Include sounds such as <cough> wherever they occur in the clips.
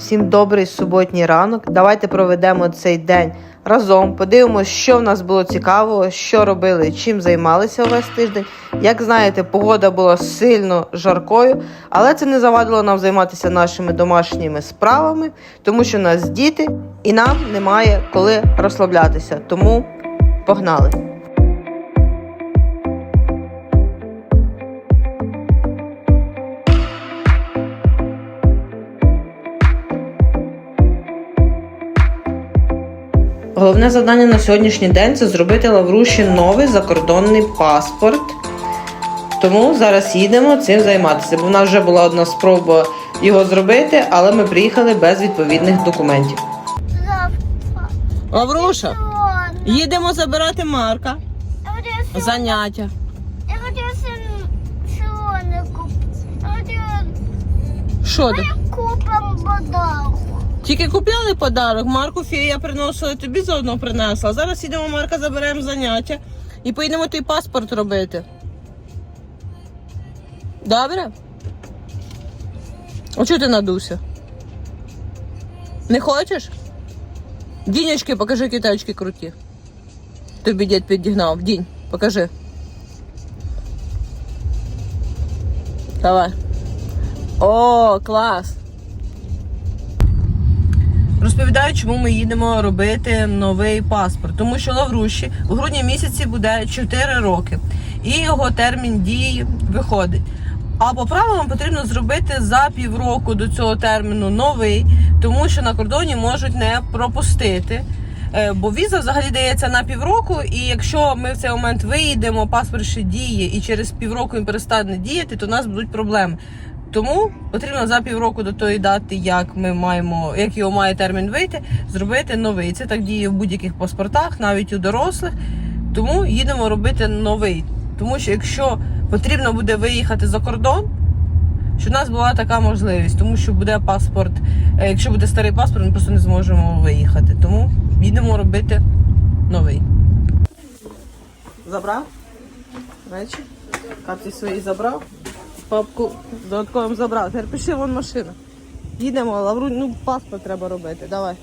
Всім добрий суботній ранок. Давайте проведемо цей день разом. Подивимось, що в нас було цікавого, що робили, чим займалися увесь тиждень. Як знаєте, погода була сильно жаркою, але це не завадило нам займатися нашими домашніми справами, тому що у нас діти і нам немає коли розслаблятися. Тому погнали! Головне завдання на сьогоднішній день це зробити Лавруші новий закордонний паспорт. Тому зараз їдемо цим займатися. Бо в нас вже була одна спроба його зробити, але ми приїхали без відповідних документів. Лавруша, їдемо забирати Марка. Заняття. Що ти? купимо подарунок. Тільки купляли подарок. Марку фія приносила, тобі заодно принесла. Зараз їдемо Марка, заберемо заняття і поїдемо той паспорт робити. Добре? А чого ти надувся? Не хочеш? Дінечки, покажи китайські круті. Тобі дід підігнав. Дінь, покажи. Давай. О, клас! Розповідаю, чому ми їдемо робити новий паспорт. Тому що Лавруші у грудні місяці буде 4 роки, і його термін дії виходить. А по правилам потрібно зробити за півроку до цього терміну новий, тому що на кордоні можуть не пропустити. Е, Бо віза взагалі дається на півроку, і якщо ми в цей момент виїдемо, паспорт ще діє, і через півроку він перестане діяти, то у нас будуть проблеми. Тому потрібно за півроку до тої дати, як ми маємо, як його має термін вийти, зробити новий. Це так діє в будь-яких паспортах, навіть у дорослих. Тому їдемо робити новий. Тому що якщо потрібно буде виїхати за кордон, щоб у нас була така можливість, тому що буде паспорт. е, Якщо буде старий паспорт, ми просто не зможемо виїхати. Тому їдемо робити новий. Забрав? Речі? Карти свої забрав. Папку додатковим забрав. Тепер пиши вон машина. Їдемо, Лавру, ну паспорт треба робити. Давай.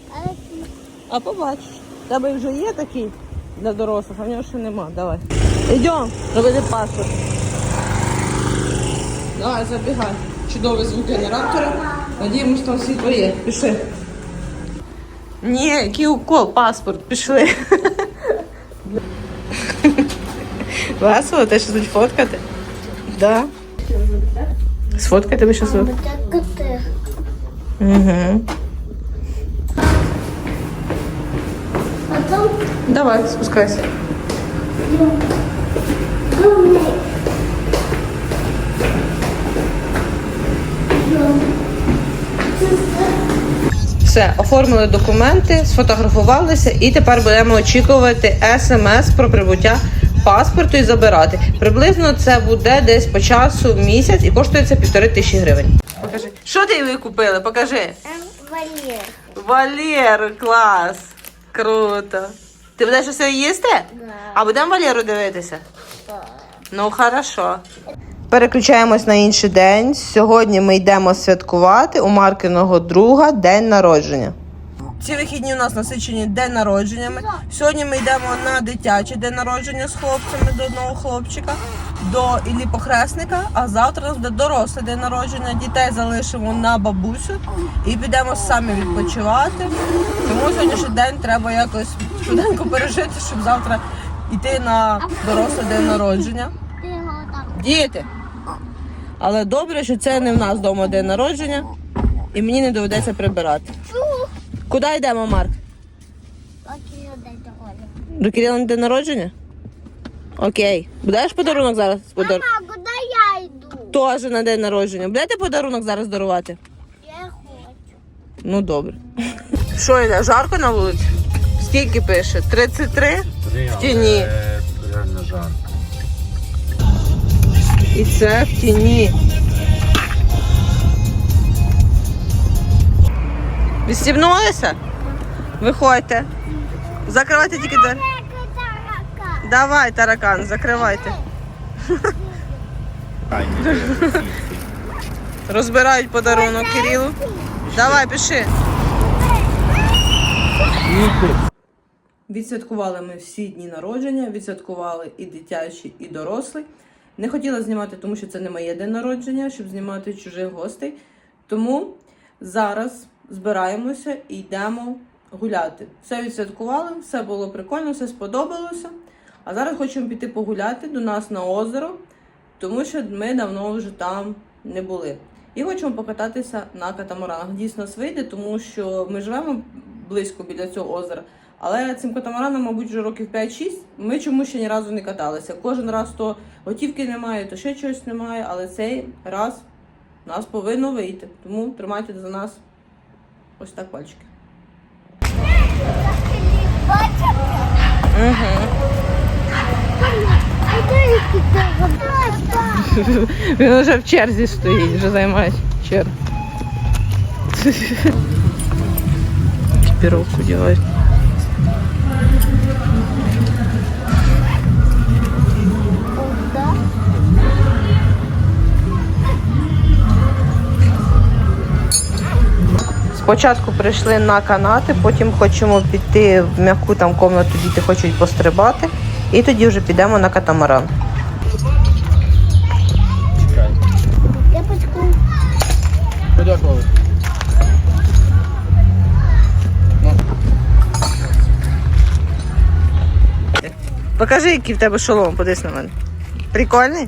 А побачиш. В Тебе вже є такий для дорослих, а в нього ще нема. Давай. Йдемо робити паспорт. Давай, забігай. Чудовий звук генератора. Надіємось, там світло є. Пиши. Ні, який укол, паспорт, пішли. <laughs> Весело, те, що тут фоткати? Да. Сфоткай тебе. Так ти. Угу. Давай, спускайся. Все, оформили документи, сфотографувалися і тепер будемо очікувати смс про прибуття паспорту і забирати. Приблизно це буде десь по часу місяць і коштує це півтори тисячі гривень. Покажи. Що ти ви купили? Покажи. Валер. Валєр, клас! Круто. Ти будеш усе їсти? Да. А будемо Валєру дивитися? Ну, хорошо. Переключаємось на інший день. Сьогодні ми йдемо святкувати у Маркиного друга день народження. Ці вихідні у нас насичені день народженнями. Сьогодні ми йдемо на дитячий день народження з хлопцями до одного хлопчика, до Іллі Похресника, а завтра нас буде дорослий день народження. Дітей залишимо на бабусю і підемо самі відпочивати. Тому сьогоднішній день треба якось швиденько пережити, щоб завтра йти на дорослий день народження. Ти. Діти. Але добре, що це не в нас вдома день народження, і мені не доведеться прибирати. Куди йдемо, Марк? До Кирила на день народження? Окей. Будеш подарунок зараз? Подар... Мама, куди я йду? Теж на день народження. Будете подарунок зараз дарувати? Я хочу. Ну добре. Що йде? Жарко на вулиці? Скільки пише? 33? В тіні. Реально жарко. І це в тіні. Відстібнулися? Виходьте. Закривайте тільки двері. Давай, таракан, закривайте. Розбирають подарунок Кирилу. Давай, пиши. Відсвяткували ми всі дні народження, відсвяткували і дитячі, і дорослі. Не хотіла знімати, тому що це не моє день народження, щоб знімати чужих гостей. Тому зараз збираємося і йдемо гуляти. Все відсвяткували, все було прикольно, все сподобалося. А зараз хочемо піти погуляти до нас на озеро, тому що ми давно вже там не були. І хочемо покататися на катамаранах. Дійсно вийде, тому що ми живемо близько біля цього озера. Але цим катамараном, мабуть, вже років 5-6. Ми чомусь ще ні разу не каталися. Кожен раз то готівки немає, то ще чогось немає, але цей раз нас повинно вийти. Тому тримайте за нас ось так пальчики. Угу. Він вже в черзі стоїть, вже займає чергу. <laughs> Піровку делать. Спочатку прийшли на канати, потім хочемо піти в м'яку там комнату, діти хочуть пострибати, і тоді вже підемо на катамаран. Покажи, який в тебе шолом, подивись на мене. Прикольний?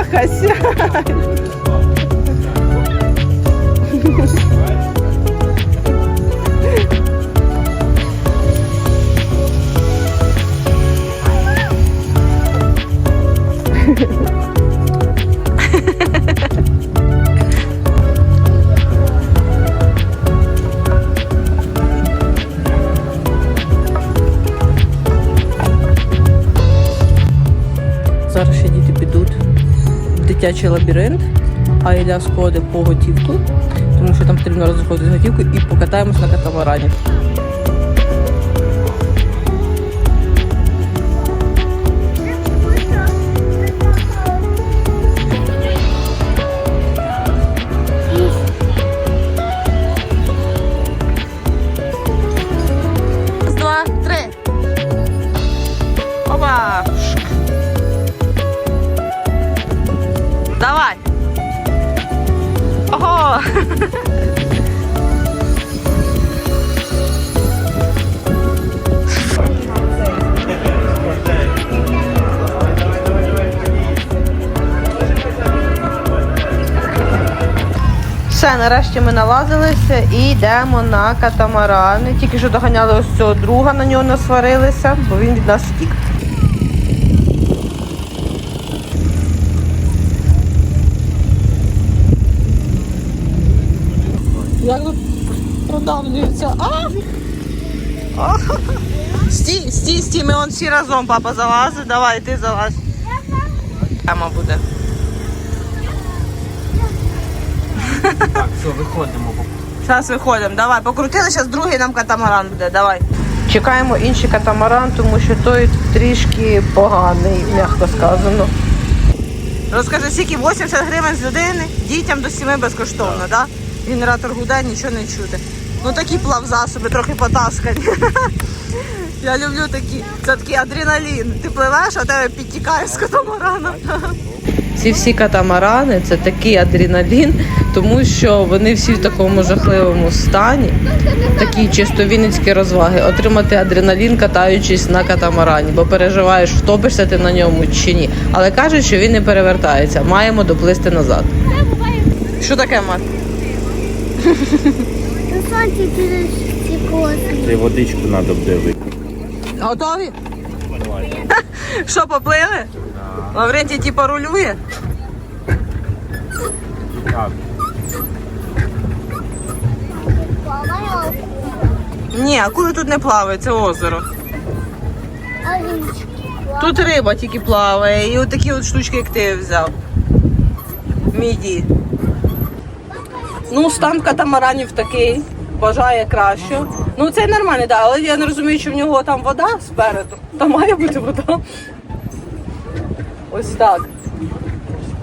Лавроха, дитячий лабіринт, а Ілля сходить по готівку, тому що там потрібно розходити готівку і покатаємось на катамарані. Нарешті ми налазилися і йдемо на катамарани. Тільки що доганяли ось цього друга, на нього насварилися, бо він від нас втік. Як тут продавлюється? А! О, Стій, стій, стій, ми он всі разом, папа залазить. Давай, ти залазь. Тема буде. Так, все, виходимо. Зараз виходимо. Давай, покрутили, зараз другий нам катамаран буде. Давай. Чекаємо інший катамаран, тому що той трішки поганий, м'яко сказано. Розкажи, скільки 80 гривень з людини, дітям до 7 безкоштовно, так? Да? Генератор гуде, нічого не чути. Ну такі плавзасоби, трохи потаскані. <laughs> Я люблю такі. Це такий адреналін. Ти пливеш, а тебе підтікає з катамарана. Ці всі катамарани це такий адреналін, тому що вони всі в такому жахливому стані. Такі чисто вінницькі розваги. Отримати адреналін, катаючись на катамарані, бо переживаєш, втопишся ти на ньому чи ні. Але кажуть, що він не перевертається. Маємо доплисти назад. Що таке, Мат? Ну, сонце через. Ти водичку треба буде випити. Готові? Що, поплили? Лаврентій типа рулює? Так. Ні, акули тут не плавають, це озеро. Тут риба тільки плаває, і от такі от штучки, як ти взяв. Міді. Ну, стан катамаранів такий, бажає краще. Ну, це нормально, так, але я не розумію, чи в нього там вода спереду. Там має бути вода. Ось так.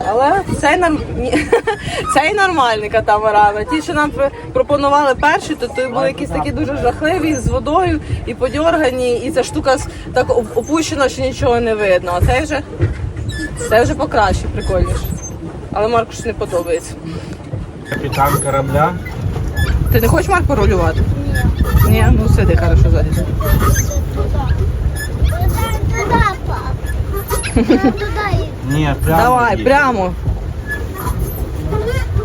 Але цей, ні, <laughs> цей нормальний катамаран. А ті, що нам пропонували перші, то, то були якісь такі дуже жахливі з водою і подьоргані, і ця штука так опущена, що нічого не видно. А цей вже, це вже покраще, прикольніше. Але Марку ж не подобається. Капітан корабля. Ти не хочеш Марку рулювати? Ні, Ні, ну сиди хорошо ззаді. Ні, прямо. Давай, їдь. прямо.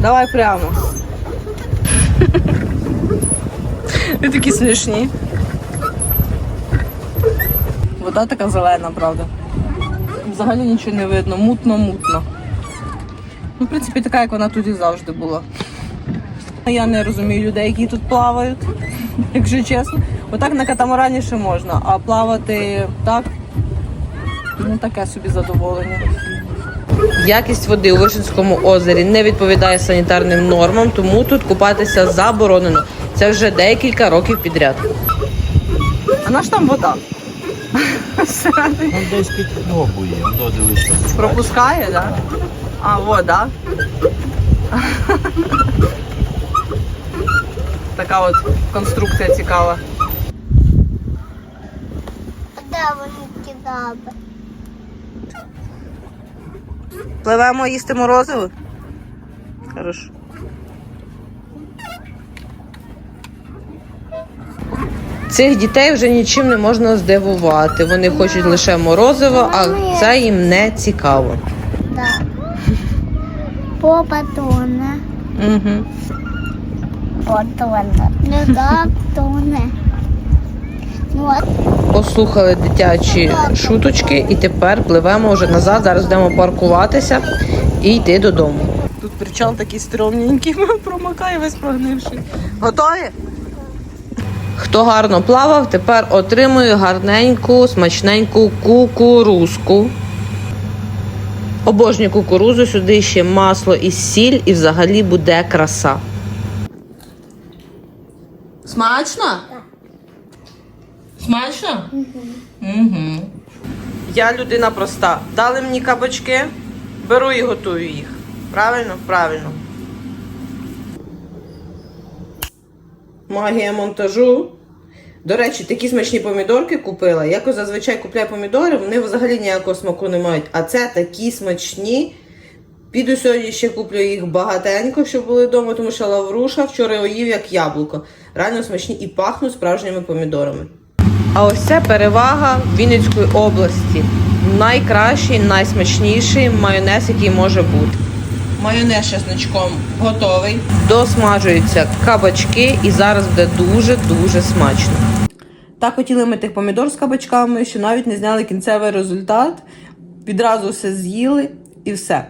Давай прямо. Ви такі смішні. Вода така зелена, правда. Взагалі нічого не видно, мутно-мутно. Ну, в принципі, така, як вона тут і завжди була. Я не розумію людей, які тут плавають, <laughs> якщо чесно. Отак на катамарані ще можна, а плавати так, ну таке собі задоволення. Якість води у Вишинському озері не відповідає санітарним нормам, тому тут купатися заборонено. Це вже декілька років підряд. А наш там вода? Ну десь підпробує. Дивися. Пропускає, так? Да? А, вода. Така от конструкція цікава. Де вони кидали? Пливемо їсти морозиво? Хорошо. Цих дітей вже нічим не можна здивувати. Вони хочуть лише морозиво, а це їм не цікаво. Да. Попа тоне. Угу. Потоне. Не так тоне. Ну, от. Послухали дитячі шуточки і тепер пливемо вже назад. Зараз будемо паркуватися і йти додому. Тут причал такий стрьомненький, <laughs> промокає весь прогнивший. Готові? Хто гарно плавав, тепер отримує гарненьку, смачненьку кукурузку. Обожнюю кукурузу, сюди ще масло і сіль, і взагалі буде краса. Смачно? Смачно? Угу. Я людина проста. Дали мені кабачки, беру і готую їх. Правильно? Правильно. Магія монтажу. До речі, такі смачні помідорки купила. Як зазвичай купляю помідори, вони взагалі ніякого смаку не мають. А це такі смачні. Піду сьогодні ще куплю їх багатенько, щоб були вдома, тому що лавруша вчора його їв як яблуко. Реально смачні і пахнуть справжніми помідорами. А ось це перевага Вінницької області. Найкращий, найсмачніший майонез, який може бути. Майонез чесночком готовий. Досмажуються кабачки і зараз буде дуже-дуже смачно. Так хотіли ми тих помідор з кабачками, що навіть не зняли кінцевий результат. Відразу все з'їли і все.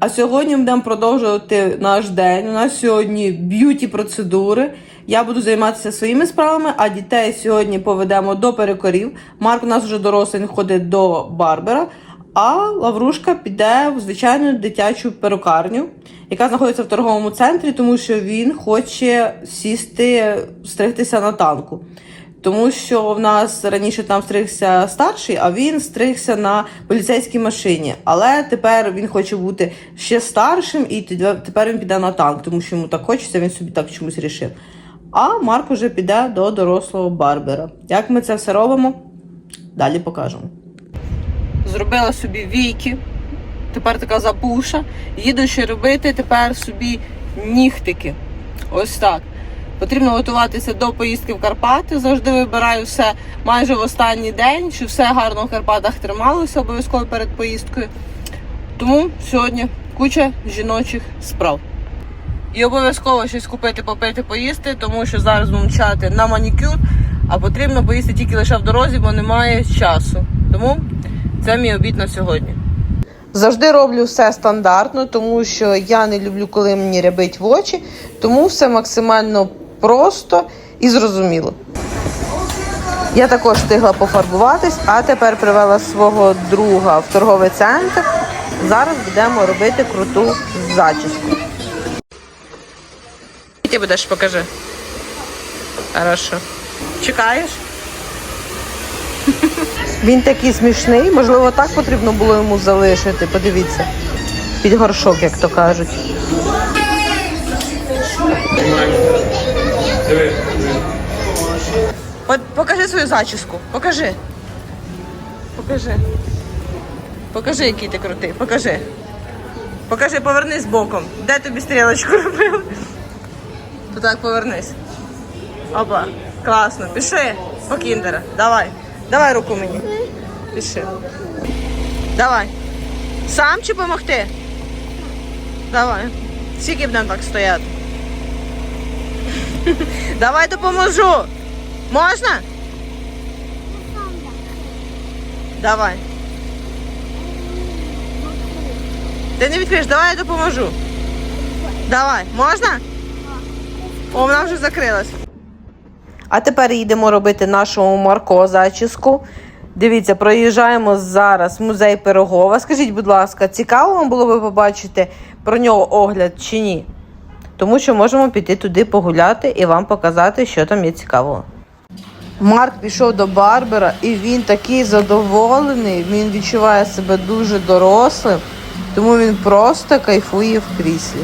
А сьогодні будемо продовжувати наш день. У нас сьогодні б'юті процедури. Я буду займатися своїми справами, а дітей сьогодні поведемо до перекорів. Марк у нас вже дорослий він ходить до Барбера. А Лаврушка піде в звичайну дитячу перукарню, яка знаходиться в торговому центрі, тому що він хоче сісти, стригтися на танку. Тому що в нас раніше там стригся старший, а він стригся на поліцейській машині. Але тепер він хоче бути ще старшим, і тепер він піде на танк, тому що йому так хочеться, він собі так чомусь рішив. А Марк уже піде до дорослого Барбера. Як ми це все робимо? Далі покажемо. Зробила собі війки, тепер така запуша. Їду ще робити тепер собі нігтики. Ось так. Потрібно готуватися до поїздки в Карпати. Завжди вибираю все майже в останній день, щоб все гарно в Карпатах трималося обов'язково перед поїздкою. Тому сьогодні куча жіночих справ. І обов'язково щось купити, попити, поїсти, тому що зараз будемо чати на манікюр, а потрібно поїсти тільки лише в дорозі, бо немає часу. Тому це мій обід на сьогодні. Завжди роблю все стандартно, тому що я не люблю, коли мені рябить в очі, тому все максимально просто і зрозуміло. Я також встигла пофарбуватись, а тепер привела свого друга в торговий центр. Зараз будемо робити круту зачіску. Ти будеш покажи. Хорошо. Чекаєш? Він такий смішний, можливо, так потрібно було йому залишити. Подивіться. Під горшок, як то кажуть. От покажи свою зачіску. Покажи. Покажи. Покажи, який ти крутий. Покажи. Покажи, повернись боком. Де тобі стрілочку робив? То так повернись. Опа, класно. Пиши по кіндера. Давай. Давай руку мені. Пиши. Давай. Сам чи помогти? Давай. Скільки будемо так стояти? <laughs> Давай допоможу. Можна? Давай. Ти не відкриєш, давай я допоможу. Давай, можна? О, вона вже закрилась. А тепер їдемо робити нашому Марко зачіску. Дивіться, проїжджаємо зараз в музей Пирогова. Скажіть, будь ласка, цікаво вам було би побачити про нього огляд чи ні? Тому що можемо піти туди погуляти і вам показати, що там є цікавого. Марк пішов до Барбера і він такий задоволений, він відчуває себе дуже дорослим, тому він просто кайфує в кріслі.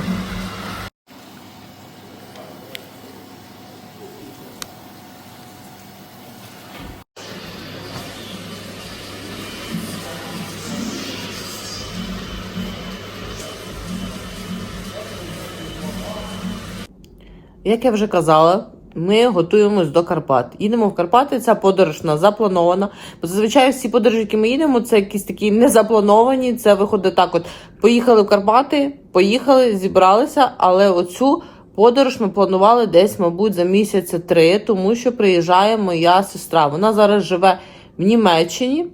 Як я вже казала, ми готуємось до Карпат. Їдемо в Карпати. Ця подорож у нас запланована. Бо зазвичай всі подорожі, які ми їдемо, це якісь такі незаплановані. Це виходить так: от поїхали в Карпати, поїхали, зібралися, але оцю подорож ми планували десь, мабуть, за місяця три, тому що приїжджає моя сестра. Вона зараз живе в Німеччині.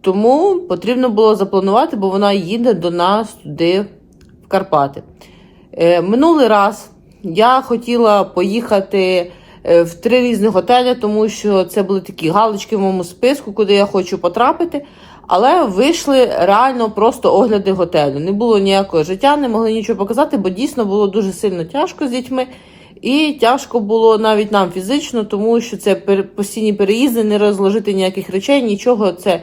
Тому потрібно було запланувати, бо вона їде до нас туди, в Карпати. Е, минулий раз я хотіла поїхати е, в три різні готелі, тому що це були такі галочки в моєму списку, куди я хочу потрапити. Але вийшли реально просто огляди готелю. Не було ніякого життя, не могли нічого показати, бо дійсно було дуже сильно тяжко з дітьми. І тяжко було навіть нам фізично, тому що це постійні переїзди, не розложити ніяких речей, нічого. Це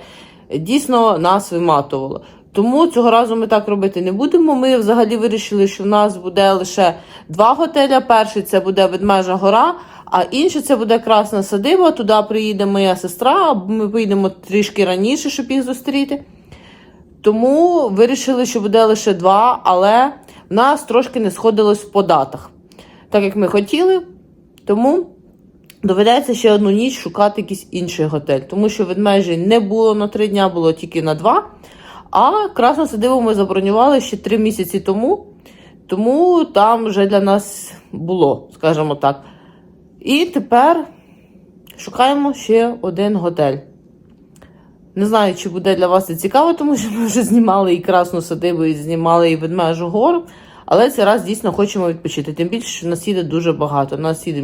дійсно нас виматувало. Тому цього разу ми так робити не будемо. Ми взагалі вирішили, що в нас буде лише два готеля. Перший це буде Ведмежа гора, а інший це буде Красна Садиба. Туди приїде моя сестра. або Ми поїдемо трішки раніше, щоб їх зустріти. Тому вирішили, що буде лише два, але в нас трошки не сходилось по датах. Так як ми хотіли, тому доведеться ще одну ніч шукати якийсь інший готель. Тому що ведмежі не було на три дня, було тільки на два. А красну садибу ми забронювали ще три місяці тому, тому там вже для нас було, скажімо так. І тепер шукаємо ще один готель. Не знаю, чи буде для вас це цікаво, тому що ми вже знімали і Красну садибу, і знімали і Ведмежу гору. Але цей раз дійсно хочемо відпочити. Тим більше, що нас їде дуже багато. Нас їде,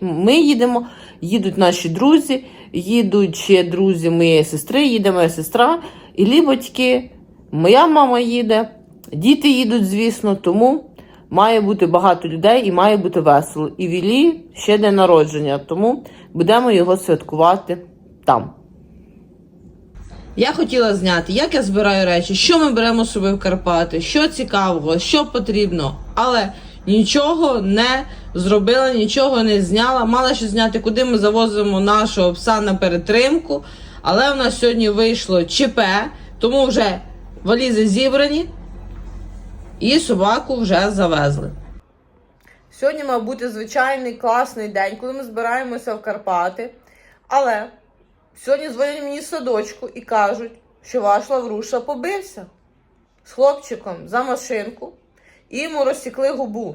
ми їдемо, їдуть наші друзі, їдуть ще друзі моєї сестри, їде моя сестра, і батьки, моя мама їде, діти їдуть, звісно, тому має бути багато людей і має бути весело. І Вілі ще день народження, тому будемо його святкувати там. Я хотіла зняти, як я збираю речі, що ми беремо з собою в Карпати, що цікавого, що потрібно, але нічого не зробила, нічого не зняла. Мала ще зняти, куди ми завозимо нашого пса на перетримку. Але у нас сьогодні вийшло ЧП, тому вже валізи зібрані і собаку вже завезли. Сьогодні мав бути звичайний класний день, коли ми збираємося в Карпати. Але Сьогодні дзвонять мені з садочку і кажуть, що ваш Лавруша побився з хлопчиком за машинку і йому розсікли губу.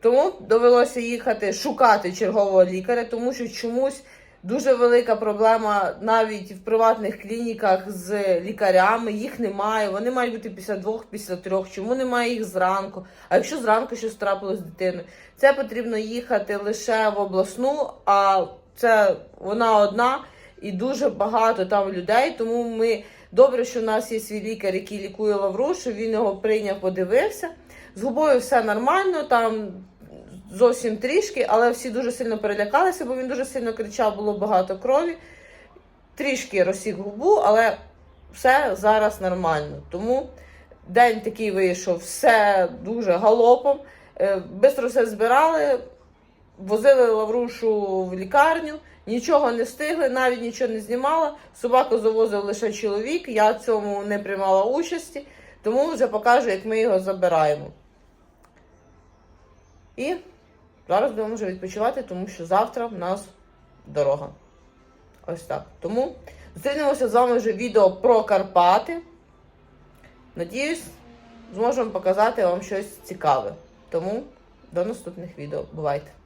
Тому довелося їхати шукати чергового лікаря, тому що чомусь дуже велика проблема навіть в приватних клініках з лікарями. Їх немає. Вони мають бути після двох, після трьох. Чому немає їх зранку? А якщо зранку щось трапилось з дитиною, це потрібно їхати лише в обласну, а це вона одна і дуже багато там людей. Тому ми добре, що в нас є свій лікар, який лікує Лаврушу. Він його прийняв, подивився. З губою все нормально, там зовсім трішки, але всі дуже сильно перелякалися, бо він дуже сильно кричав, було багато крові. Трішки розсік губу, але все зараз нормально. Тому день такий вийшов, все дуже галопом. Е, Бистро все збирали, возили Лаврушу в лікарню, нічого не встигли, навіть нічого не знімала. Собаку завозив лише чоловік, я в цьому не приймала участі, тому вже покажу, як ми його забираємо. І зараз будемо вже відпочивати, тому що завтра в нас дорога. Ось так. Тому зустрінемося з вами вже відео про Карпати. Надіюсь, зможемо показати вам щось цікаве. Тому до наступних відео. Бувайте!